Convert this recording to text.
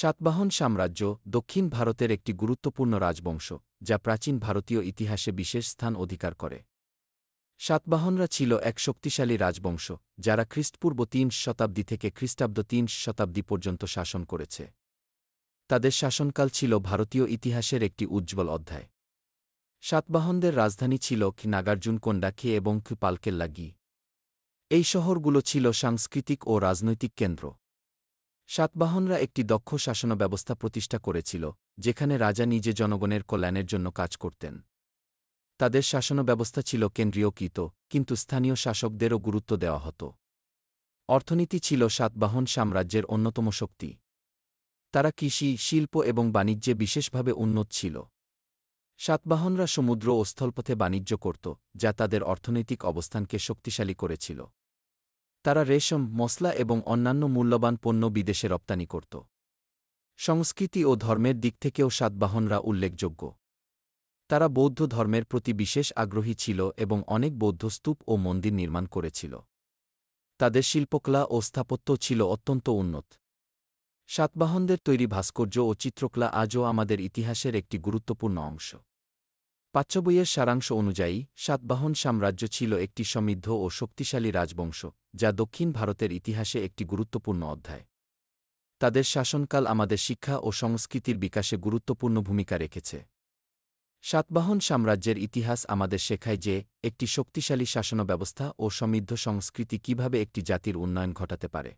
সাতবাহন সাম্রাজ্য দক্ষিণ ভারতের একটি গুরুত্বপূর্ণ রাজবংশ, যা প্রাচীন ভারতীয় ইতিহাসে বিশেষ স্থান অধিকার করে। সাতবাহনরা ছিল এক শক্তিশালী রাজবংশ, যারা খ্রিস্টপূর্ব তিন শতাব্দী থেকে খ্রিস্টাব্দ তিন শতাব্দী পর্যন্ত শাসন করেছে। তাদের শাসনকাল ছিল ভারতীয় ইতিহাসের একটি উজ্জ্বল অধ্যায়। সাতবাহনদের রাজধানী ছিল নাগার্জুনকোন্ডাখে এবং পালকেল্লাগি এই শহরগুলো ছিল সাংস্কৃতিক ও রাজনৈতিক কেন্দ্র। সাতবাহনরা একটি দক্ষ শাসন ব্যবস্থা প্রতিষ্ঠা করেছিল, যেখানে রাজা নিজে জনগণের কল্যাণের জন্য কাজ করতেন। তাদের শাসন ব্যবস্থা ছিল কেন্দ্রীয়কৃত, কিন্তু স্থানীয় শাসকদেরও গুরুত্ব দেওয়া হতো। অর্থনীতি ছিল সাতবাহন সাম্রাজ্যের অন্যতম শক্তি। তারা কৃষি, শিল্প এবং বাণিজ্যে বিশেষভাবে উন্নত ছিল। সাতবাহনরা সমুদ্র ও স্থলপথে বাণিজ্য করত, যা তাদের অর্থনৈতিক অবস্থানকে শক্তিশালী করেছিল। তারা রেশম মশলা এবং অন্যান্য মূল্যবান পণ্য বিদেশে রপ্তানি করত। সংস্কৃতি ও ধর্মের দিক থেকেও সাতবাহনরা উল্লেখযোগ্য। তারা বৌদ্ধ ধর্মের প্রতি বিশেষ আগ্রহী ছিল এবং অনেক বৌদ্ধ স্তূপ ও মন্দির নির্মাণ করেছিল। তাদের শিল্পকলা ও স্থাপত্য ছিল অত্যন্ত উন্নত। সাতবাহনদের তৈরি ভাস্কর্য ও চিত্রকলা আজও আমাদের ইতিহাসের একটি গুরুত্বপূর্ণ অংশ। পাচ্যবইয়ের সারাংশ অনুযায়ী, সাতবাহন সাম্রাজ্য ছিল একটি সমৃদ্ধ ও শক্তিশালী রাজবংশ, যা দক্ষিণ ভারতের ইতিহাসে একটি গুরুত্বপূর্ণ অধ্যায়। তাদের শাসনকাল আমাদের শিক্ষা ও সংস্কৃতির বিকাশে গুরুত্বপূর্ণ ভূমিকা রেখেছে। সাতবাহন সাম্রাজ্যের ইতিহাস আমাদের শেখায় যে, একটি শক্তিশালী শাসন ব্যবস্থা ও সমৃদ্ধ সংস্কৃতি কীভাবে একটি জাতির উন্নয়ন ঘটাতে পারে।